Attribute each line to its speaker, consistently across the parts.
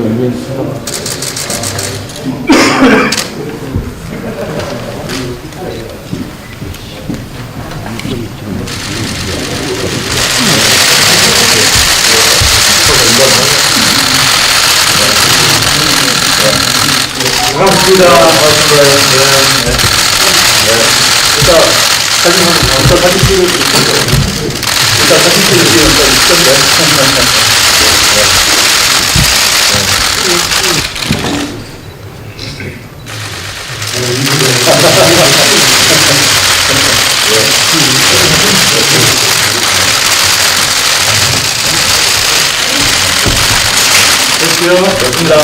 Speaker 1: 수가
Speaker 2: 반갑습니다. 반갑습니다. 네, 네. 네. 일단 사진 한 번, 일단 사진 찍을 수 있어요. 일단 사진 찍을 수 있는데 있던데. 됐고요. 됐 습니다.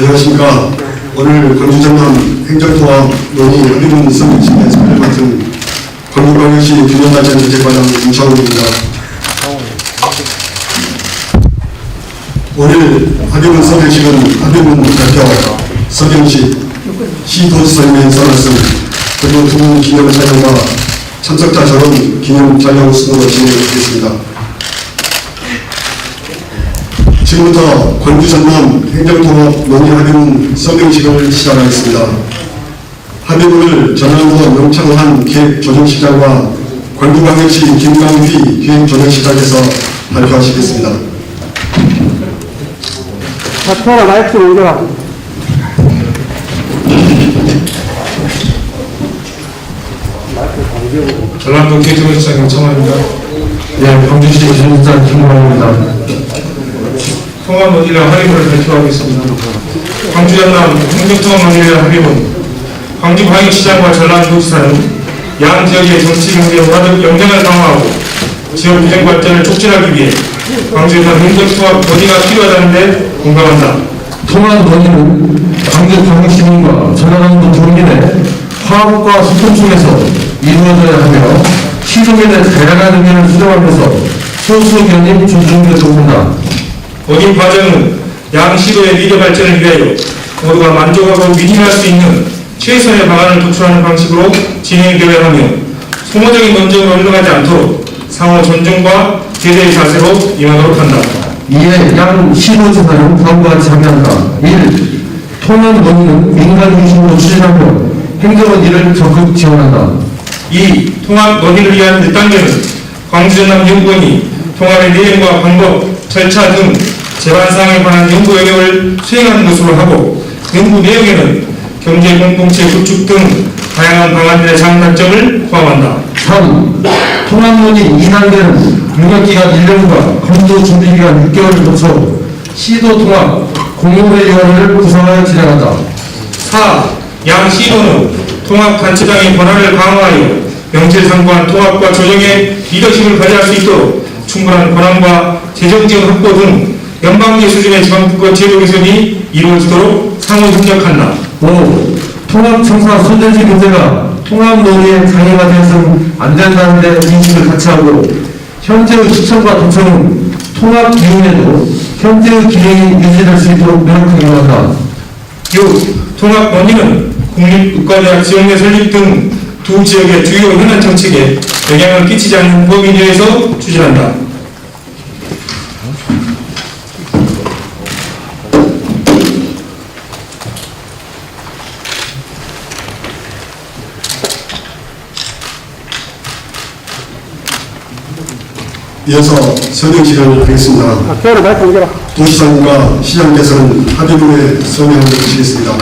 Speaker 3: 안녕하십니까. 오늘 광주전남 행정통합 논의 합의문 선거심에 참여를 맡은 광주광역시 균형발전 대책과장 임창훈입니다. 오늘 합의문 선거식은 합의문 대표 서경식 시도지사님의 선언씀 그리고 두분 기념 촬영과 참석자 결혼 기념 촬영 순으로 진행하겠습니다. 지금부터 광주 전남 행정통합 논의 합의문 서명식을 시작하겠습니다. 합의문을 전남도 명창한 기획조정시장과 광주광역시 김강휘 기획조정시장에서 발표하시겠습니다.
Speaker 1: 자, 태어나 마이크 좀 옮겨라.
Speaker 4: 전남도 기획조정시장 경청합니다. 네, 광주시 기술자 김광입니다. 통합 논의를 합의문을 발표하겠습니다. 광주 전남 행정통합 논의를 합의문 광주 광역시장과 전남도지사는 양 지역의 정치 경제 영향을 강화하고 지역 비전 발전을 촉진하기 위해 광주 전남 행정통합 논의가 필요하다는 데 공감한다.
Speaker 5: 통합 논의는 광주 광역시민과 전라남도 도민의 화합과 소통 속에서 이루어져야 하며 시도민의 다양한 의견을 수렴하면서 소수 의견이 존중되도록 한다.
Speaker 4: 모든 과정은 양 시도의 미래 발전을 위하여 모두가 만족하고 위임할 수 있는 최선의 방안을 도출하는 방식으로 진행되어야 하며 소모적인 논쟁으로 흘러가지 않도록 상호 존중과 제대의 자세로 임하도록 한다.
Speaker 5: 이에 양 시도지사는 다음과 같이 합의한다. 1. 통합 논의는 민간 중심으로 추진하며 행정은 이를 적극 지원한다.
Speaker 4: 2. 통합 논의를 위한 1단계는 광주전남 연구원이 통합의 내용과 방법, 절차 등 제반사항에 관한 연구 영역을 수행하는 것으로 하고 연구 내용에는 경제 공동체 구축 등 다양한 방안들의 장단점을 포함한다.
Speaker 5: 3. 통합논의 2단계는 용역기간 1년과 검토 준비기간 6개월을 거쳐 시도 통합 공동회의원을 구성하여 진행한다.
Speaker 4: 4. 양 시도는 통합단체장의 권한을 강화하여 명실상부한 통합과 조정의 리더십을 발휘할 수 있도록 충분한 권한과 재정지원 확보 등 연방제 수준의 지방국가 제도 개선이 이루어지도록 상호 협력한다.
Speaker 5: 5. 통합청사 손대지 문제가 통합 논의의 장애가 되어서는 안 된다는 데 인식을 같이 하고 현재의 시청과 도청은 통합 기능에도 현재의 기능이 유지될 수 있도록 노력하기로 한다.
Speaker 4: 6. 통합 논의는 국립국가대학 지원대 설립 등 두 지역의 주요 현안 정책에 영향을 끼치지 않는 범위 내에서 추진한다.
Speaker 3: 이어서 서명 시간을 하겠습니다. 도시장과 시장께서는 합의문에 서명을 해주시겠습니다.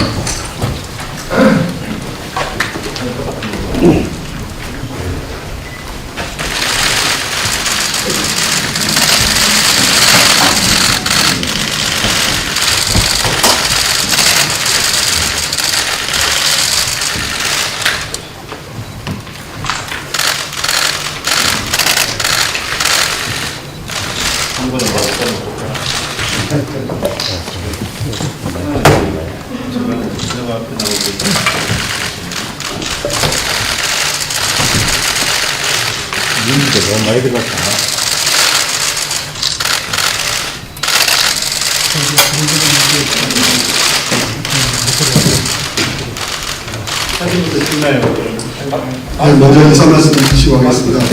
Speaker 3: 네, 먼저 인사 말씀 드시고 하겠습니다.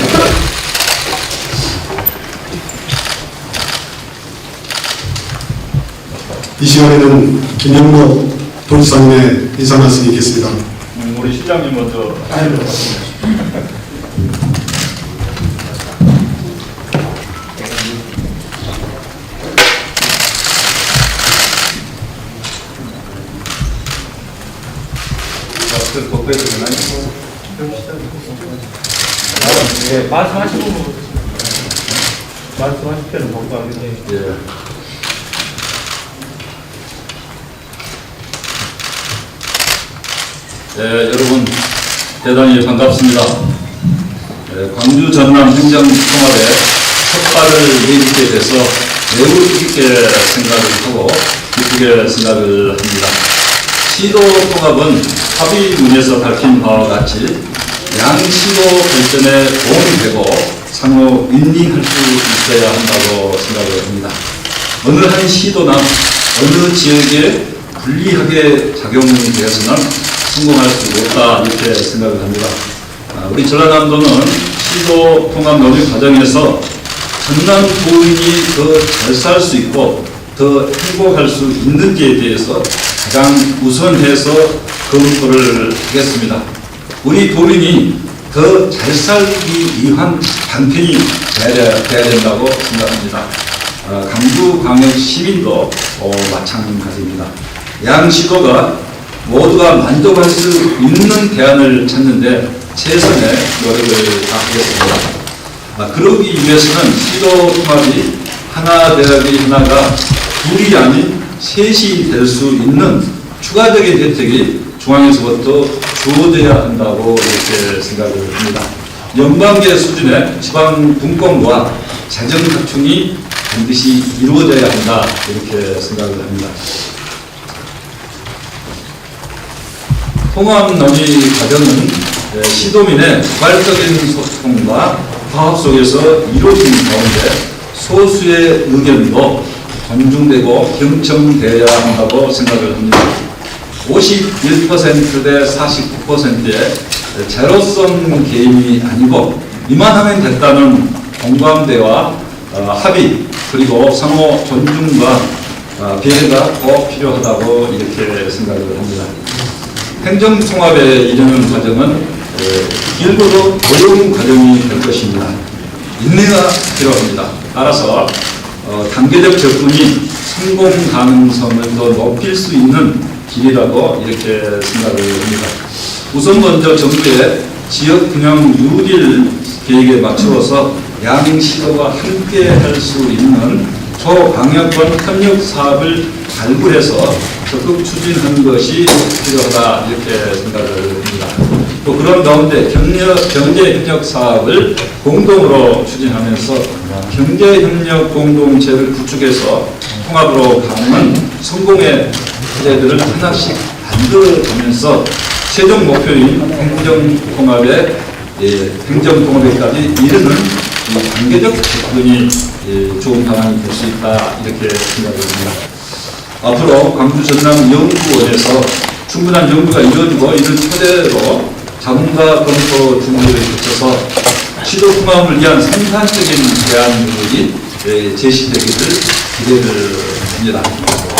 Speaker 3: 이 시간에는 김영모 돌상님의 인사 말씀이 있겠습니다.
Speaker 2: 음, 우리 실장님 먼저 하시겠습니다.
Speaker 1: 네, 말씀하시고 말씀하실 때는 벗고 하겠네요.
Speaker 2: 예. 예, 여러분 대단히 반갑습니다. 예, 광주 전남 행정통합에 첫 발을 내딛게 돼서 매우 뜻깊게 생각을 하고 기쁘게 생각을 합니다. 시도 통합은 합의문에서 밝힌 바와 같이 양시도 발전에 도움이 되고 상호 윈윈할 수 있어야 한다고 생각을 합니다. 어느 한 시도나 어느 지역에 불리하게 작용이 되어서는 성공할 수 없다 이렇게 생각을 합니다. 아, 우리 전라남도는 시도 통합 논의 과정에서 전남 도민이 더 잘 살 수 있고 더 행복할 수 있는지에 대해서 가장 우선해서 검토를 하겠습니다. 우리 도민이 더 잘 살기 위한 방편이 돼야, 돼야 된다고 생각합니다. 어, 강주광역 시민도 어, 마찬가지입니다. 양 시도가 모두가 만족할 수 있는 대안을 찾는데 최선의 노력을 다하겠습니다. 아, 그러기 위해서는 시도 통합이 하나 대학이 하나가 둘이 아닌 셋이 될 수 있는 추가적인 혜택이 중앙에서부터 주어져야 한다고 이렇게 생각을 합니다. 연방계 수준의 지방 분권과 재정 확충이 반드시 이루어져야 한다 이렇게 생각을 합니다. 통합 논의 과정은 에, 시도민의 포괄적인 소통과 화합 속에서 이루어진 가운데 소수의 의견도 존중되고 경청되어야 한다고 생각을 합니다. 51%대 49%의 제로섬 게임이 아니고 이만하면 됐다는 공감대와 어, 합의 그리고 상호 존중과 어, 배려가 꼭 필요하다고 이렇게 생각을 합니다. 행정통합에 이르는 과정은 에, 길고도 어려운 과정이 될 것입니다. 인내가 필요합니다. 따라서 어, 단계적 접근이 성공 가능성을 더 높일 수 있는 길이라고 이렇게 생각을 합니다. 우선 먼저 정부의 지역 균형 유일 계획에 맞추어서 양 시도와 함께 할 수 있는 초강력권 협력 사업을 발굴해서 적극 추진하는 것이 필요하다 이렇게 생각을 합니다. 또 그런 가운데 경력, 경제 협력 사업을 공동으로 추진하면서 경제 협력 공동체를 구축해서 통합으로 가는 성공의 사례들을 하나씩 만들어가면서 최종 목표인 행정통합에 예, 행정통합에까지 이르는 이 단계적 접근이 예, 좋은 방안이 될 수 있다 이렇게 생각을 합니다. 앞으로 광주 전남 연구원에서 충분한 연구가 이루어지고 이를 토대로 자문과 검토 준비를 거쳐서 시도 통합을 위한 생산적인 대안들이 예, 제시되기를 기대를 합니다.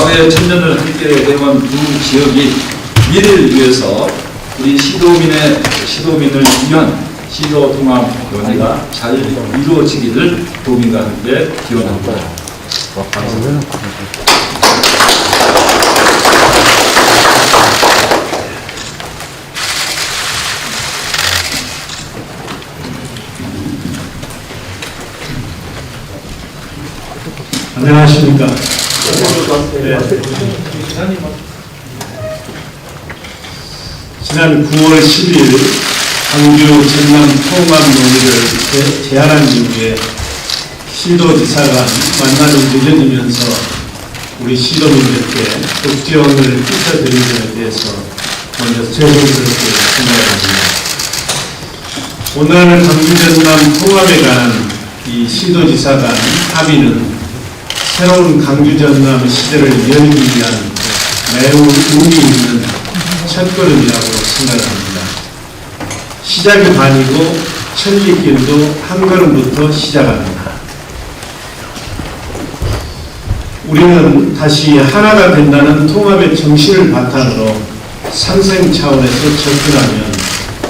Speaker 2: 과거의 천년을 함께 해온 두 지역이 미래를 위해서 우리 시도민의 시도민을 위한 시도 통합 연회가 잘 이루어지기를 도민과 함께 기원합니다.
Speaker 6: 안녕하십니까. 지난 9월 10일 광주 전남 통합 논의를 제- 제안한 이후에 시도지사가 만나는 늦어지면서 우리 시도민들께 국지원을 끼쳐드린 점에 대해서 먼저 죄송스럽게 생각합니다. 오늘 광주 전남 통합에 관한 이 시도지사 간 합의는 새로운 강주 전남 시대를 열기 위한 매우 의미 있는 첫걸음이라고 생각합니다. 시작이 반이고 천리길도 한 걸음부터 시작합니다. 우리는 다시 하나가 된다는 통합의 정신을 바탕으로 상생 차원에서 접근하면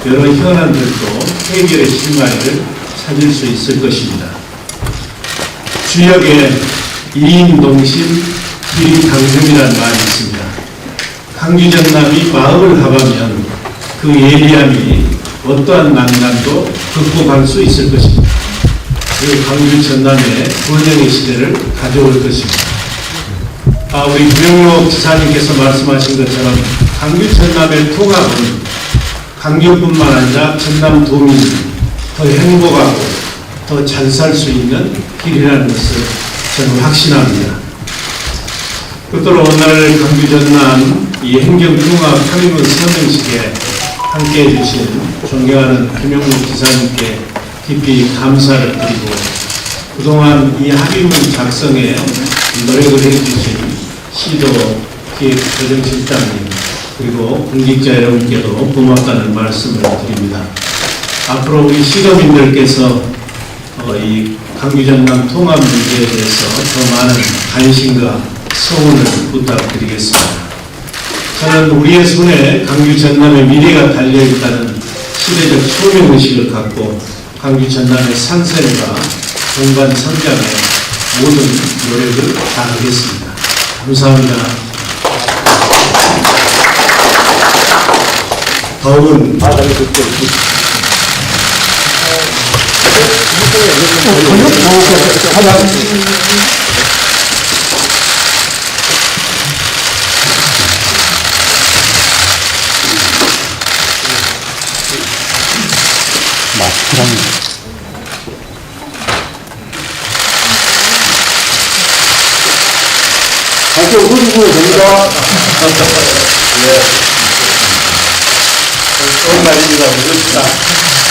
Speaker 6: 여러 현안들도 해결의 실마리를 찾을 수 있을 것입니다. 주역에 이인 동심, 길이 당sem이라는 말이 있습니다. 강규 전남이 마음을 합하면 그 예리함이 어떠한 난간도 극복할 수 있을 것입니다. 그 강규 전남의 번영의 시대를 가져올 것입니다. 아, 우리 구영록 지사님께서 말씀하신 것처럼 강규 전남의 통합은 강규뿐만 아니라 전남 도민이 더 행복하고 더 잘 살 수 있는 길이라는 것을 저는 확신합니다. 끝으로 오늘 강규 전남 이 행정통합 합의문 서명식에 함께해 주신 존경하는 김영록 지사님께 깊이 감사를 드리고 그동안 이 합의문 작성에 노력을 해주신 시도 기획조정실장님 그리고 공직자 여러분께도 고맙다는 말씀을 드립니다. 앞으로 우리 시도민들께서 어, 이 강규전남 통합 문제에 대해서 더 많은 관심과 성원을 부탁드리겠습니다. 저는 우리의 손에 강규전남의 미래가 달려있다는 시대적 소명의식을 갖고 강규전남의 상생과 공간 성장에 모든 노력을 다하겠습니다. 감사합니다.
Speaker 3: 다음은
Speaker 2: 함께 웃어주시면 됩니다.
Speaker 6: 좋은 날입니다. 그렇습니다.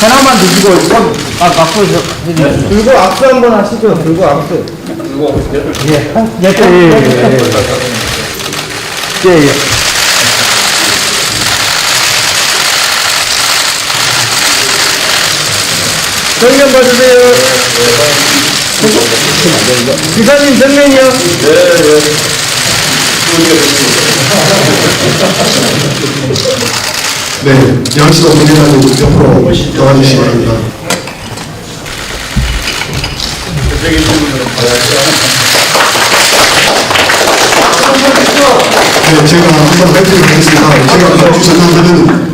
Speaker 2: 하나만 드시고 손 아, 갖고 해주세요. 들고 악수 한번 하시죠. 들고 악수. 들고 예. 예, 예, 예. 예, 예. 예, 예. 정면 봐주세요. 기사님 정면이요.
Speaker 3: 네, 양시도 본인하고 옆으로 나와주시기 바랍니다. 네, 제가 한번 발표를 하겠습니다. 제가 하나